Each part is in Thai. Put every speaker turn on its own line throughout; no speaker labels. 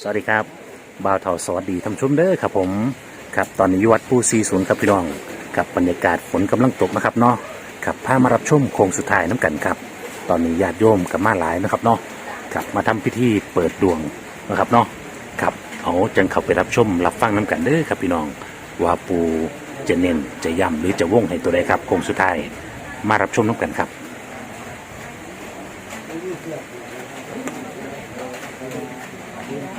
สวัสดีครับบ่าวเถาสวัสดีท่านผู้ชมเด้อครับผมครับตอนนี้อยู่วัดปูซีศูนย์ครับพี่น้องกับบรรยากาศฝนกำลังตกนะครับเนาะครับพามารับชมโค้งสุดท้ายน้ำกันครับ ตอนนี้ญาติโยมกับมาหลายนะครับเนาะครับมาทำพิธีเปิดดวงนะครับเนาะครับเอาจังเข้าไปรับชมรับฟังน้ำกันเด้อครับพี่น้องว่าปูจะเน้นจะย้ำหรือจะว่งให้ตัวใดครับโค้งสุดท้ายมารับชมน้ำกันครับ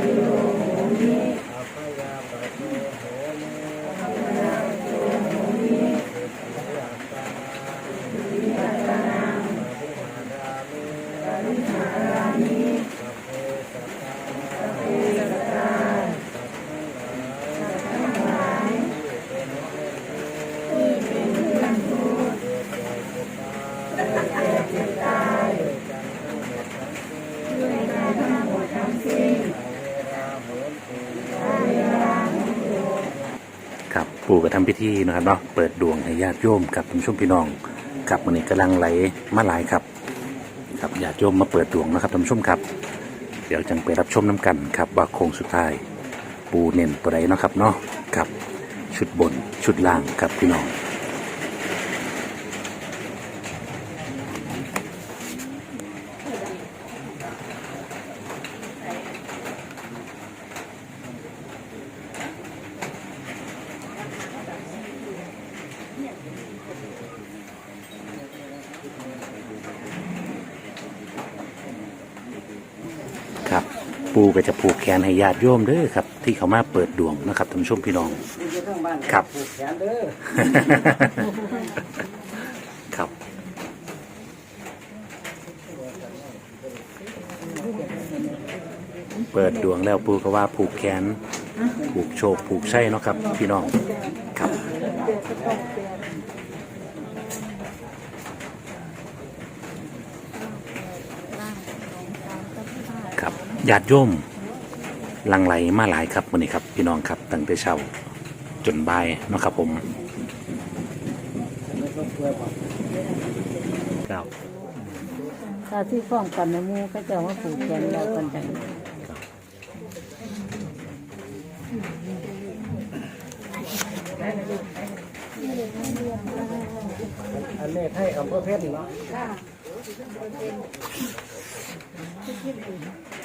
अभया บปู่ก็ทำพิธีนะครับเนาะเปิดดวงให้ญาติโยมกับท่านผู้ชมพี่น้องครับวันนี้กำลังไหลมาหลายครับ ครับญาติโยมมาเปิดดวงนะครับท่านผู้ชมครับ เดี๋ยวจังไปรับชมน้ำกันครับว่าโค้งสุดท้าย ปูเน้นตัวใดเนาะครับเนาะครับชุดบนชุดล่างครับพี่น้อง ปูก็จะผูกแขนให้ญาติโยมเด้อครับ ที่เขามาเปิดดวงนะครับท่านผู้ชมพี่น้อง
อยู่ข้างบ้าน
ครับ
ผูกแขนเด้อ
ครับ เปิดดวงแล้วปูก็ว่าผูกแขน ผูกโชคผูกใช่เนาะครับ พี่น้องครับ ครับ ญาติโยมหลังไหลมาหลายครับวันนี้ครับ พี่น้องครับตั้งแต่เช้าจนบ่ายเนาะครับผมครับ
ถ้าที่ฟ้องกันในหมูก็จะว่าผูกแขนแล้วกันจัง
อันนี้ให้อำเภอเพชรเนาะครับรับพร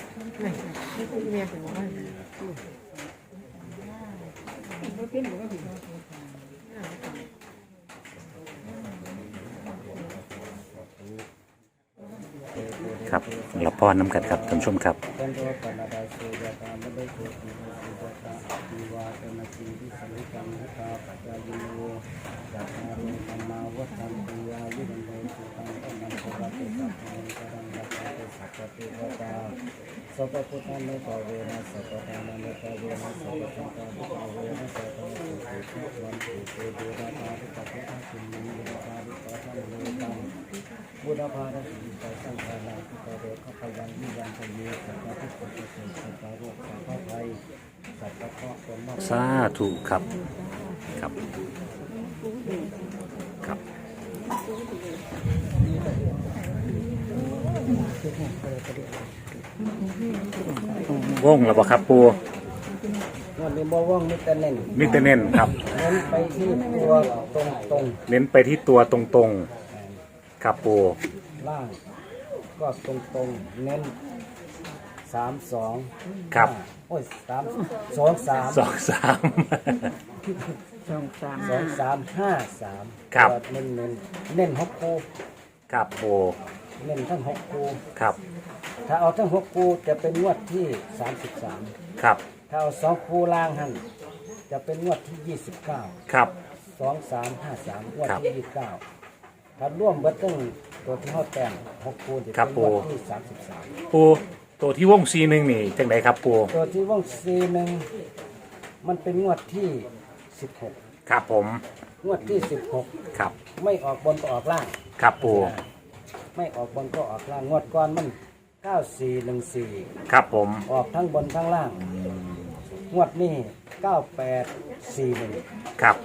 น้ำกันครับท่านผู้ชมครับ
เป็นโรปนาดาสุยตามได้โกติโกติตาอิวานาทีวิสัยกังหตาปัจจายโนจัตตารุธรรมาวัฏันติยายุวันโดสุตังตังโสระเตสัพพังกรังรัตตาเตสัพพะเทวตา สัพพพุทธานุภาเวนะสัพพธรรมานุภาเวนะสัพพสังนุภาเวนะสัพพะสุติทุกวันตุเตเดระตาทุกขะพุทธสิมิเดระตาทุกขะธรรมโลตังบุรพาราสีใจสร้างภายในที่กระโดดเข้าไปยังวิญญาณทะเยสัตว์ที่เกิดเกิดสัตว์โรคสัตว์ภัยสัตว์เความมาก
สาธุครับครับครับว งแล้วบ่ครับปู
วันนี้บ่ว่องมิตรเน่น
มิเตเน้นครับ
เน้นไปที่ตัวตรงตรง
เน้นไปที่ตัวตรงๆครับปู
ๆล่าง ก็ตรงตรงๆเน้นสามสอง
ครับ
โอ้ยสามสองสาม
สองสาม
สองสาม
สองสามห้าสาม
ครับ
ตัวเน้นเน้นเน้นหกคู
ครับปู
เน้นทั้งหกคู
ครับ
ถ้าเอาทั้งหกคูจะเป็นงวดที่สามสิบสาม
ครับ
ถ้าเอาสองคูล่างหันจะเป็นงวดที่ยี่สิบเก้า
ครับ
สองสามห้าสามงวด
ครับ
ที่ยี่สิบเก้าถ้าร่วมเบิดตั้งตัวที่เขาแต่งหกคูจะ
ครั
เป็
บ
นงวด
ปู่
ที่สามสิบสาม
ปูตัวที่วงซีหนึ่งนี่จังไดครับปู
ตัวที่ว่องซีหนึ่งมันเป็นงวดที่สิบหก
ครับผม
งวดที่สิบหก
ครับ
ไม่ออกบนก็ออกล่าง
ครับปู
ไม่ออกบนก็ออกล่างงวดก่อนมัน เก้าสี่หนึ่งสี่
ครับผม
ออกทั้งบนทั้งล่าง งวดนี้เก้าแปดสี่หนึ่ง
ครับ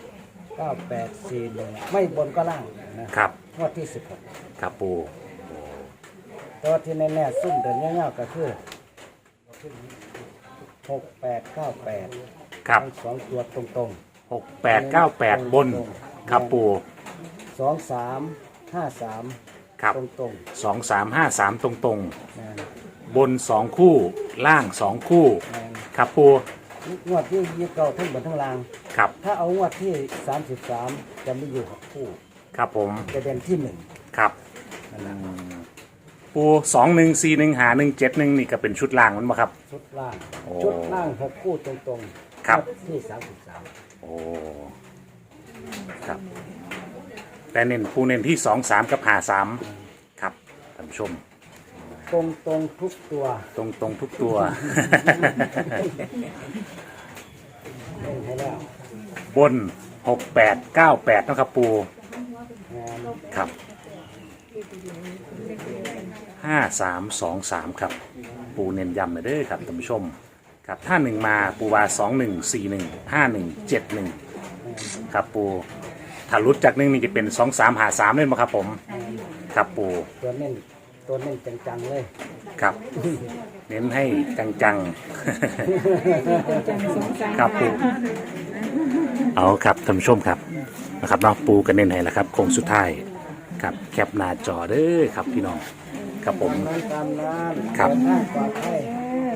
เก้าแปดสี่หนึ่งไม่บนก็ล่างนะครับงวดที่สิบหก
ครับปู
ตัวที่แน่ๆซุ่มเดินเงี้ยๆก็คือหกแปดเก้าแปด
ครับ
ทั้งสองตัวตรง
หกแปดเก้าแปดบน ครับปู
ๆสองสามห้าสาม
ครับ
ตรง
สองสามห้าสามตรงตรง
ๆนะ
ๆบนสองคู่ล่างสองคู่
นะ
ครับปู
งวดที่ยี่เก้าทั้งบนทั้งล่าง
ครับ
ถ้าเอางวดที่สามสิบสามจะมีอยู่หกคู่
ครับผม
จะเป็นที่หนึ่ง
ครับ
นั่นแหละ
ปูสองหนึ่งสี่หนึ่งหาหนึ่งเจ็ดหนึ่งนี่ก็เป็นชุดล่างมันบ่ครับ
ชุดล่าง
โอ้
ชุดล่างหกคู่ตรงๆ
ครับ
งวดที่สามสิบสาม
โอ้ครับ แต่เน้นปูเน้นที่สองสามกับหาสามครับท่านผู้ชม
ตรงตรงๆทุกตัว
ตรงตรงๆทุกตัว
เล่นให้แล้ว
บนหกแปดเก้าแปดนาะครับปู
งาน
ครับห้าสามสองสามครับ ปูเน้นย้ำเลยเด้อครับท่านผู้ชม ครับถ้าหนึ่งมาปูวาสองหนึ่งสี่หนึ่งห้าหนึ่งเจ็ดหนึ่งครับปู ถ้ารุดจากหนึ่งนี่จะเป็นสองสามหาสามเลยมั้งครับผมครับปู
ตัวเน้นตัวเน้นจังๆเลย
ครับ เน้นให้จังๆ ครับปูเอาครับท่านผู้ชมครับนะครับเนาะปูกันเน้นให้แล้วครับโค้งสุดท้ายครับแคปหน้าจอเด้อครับพี่น้องครับผม
นั้นตามนั้น
ครับ
เดินทางปลอดภัย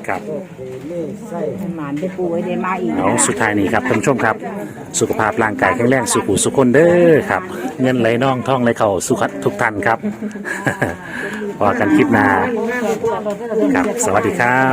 ครับ
โรคดีนี่ไส้
หมานได้ปูไว้ได้มาอีก
เอาสุดท้ายนี้ครับท่านผู้ชมครับ สุขภาพร่างกายแข็งแรงสุขุสุขคนเด้อครับ เงินไหลน่องท่องไหลเข่าสุขทุกท่านครับ พอกันคลิปหน้าครับ สวัสดีครับ